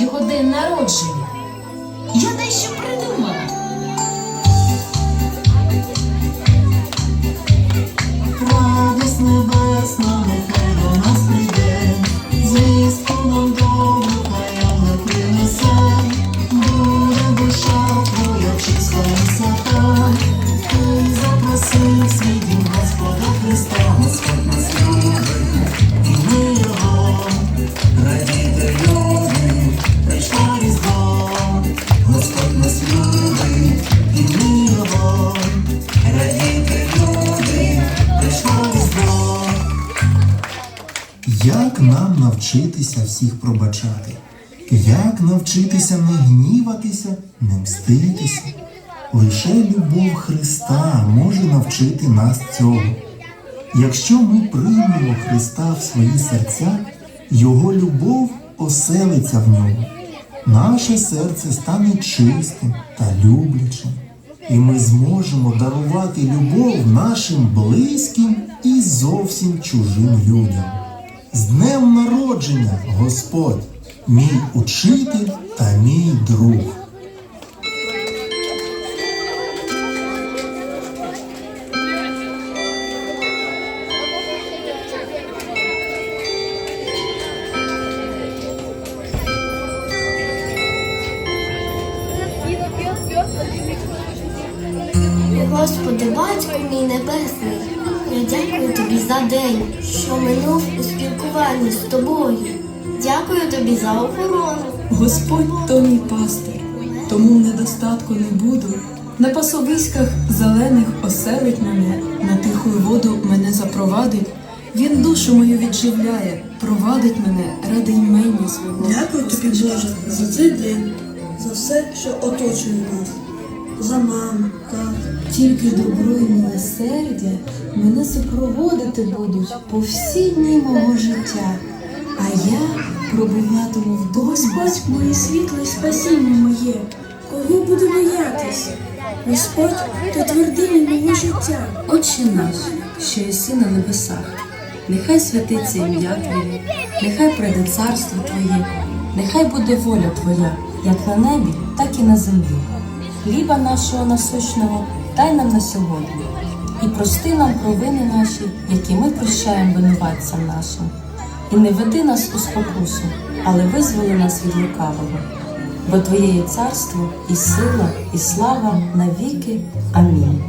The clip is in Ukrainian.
його день народження. Я дещо придумала. Як нам навчитися всіх пробачати? Як навчитися не гніватися, не мститися? Лише любов Христа може навчити нас цього. Якщо ми приймемо Христа в свої серця, Його любов оселиться в ньому. Наше серце стане чистим та люблячим, і ми зможемо дарувати любов нашим близьким і зовсім чужим людям. З днем народження, Господь, мій учитель та мій друг. Господи, батько мій небесний, я дякую тобі за день, що минув у спілкуванні з тобою. Дякую тобі за охорону. Господь то мій пастир, тому в недостатку не буду. На пасовиськах зелених оселить мене, на тиху воду мене запровадить. Він душу мою відживляє, провадить мене ради імені свого. Дякую тобі, Боже, за цей день, за все, що оточує нас, за маму, тату. Тільки добро і милосердя мене супроводити будуть по всі дні мого життя, а я пробуватиму в Господь моє світло і спасіння моє, кого буду боятись? Господь то твердиня мого життя. Отче наш, що єси на небесах, нехай святиться ім'я Твоє, нехай прийде царство Твоє, нехай буде воля Твоя, як на небі, так і на землі. Хліба нашого насущного дай нам на сьогодні, і прости нам провини наші, які ми прощаємо винуватцям нашим. І не веди нас у спокусу, але визволи нас від лукавого. Бо Твоє є царство, і сила, і слава навіки. Амінь.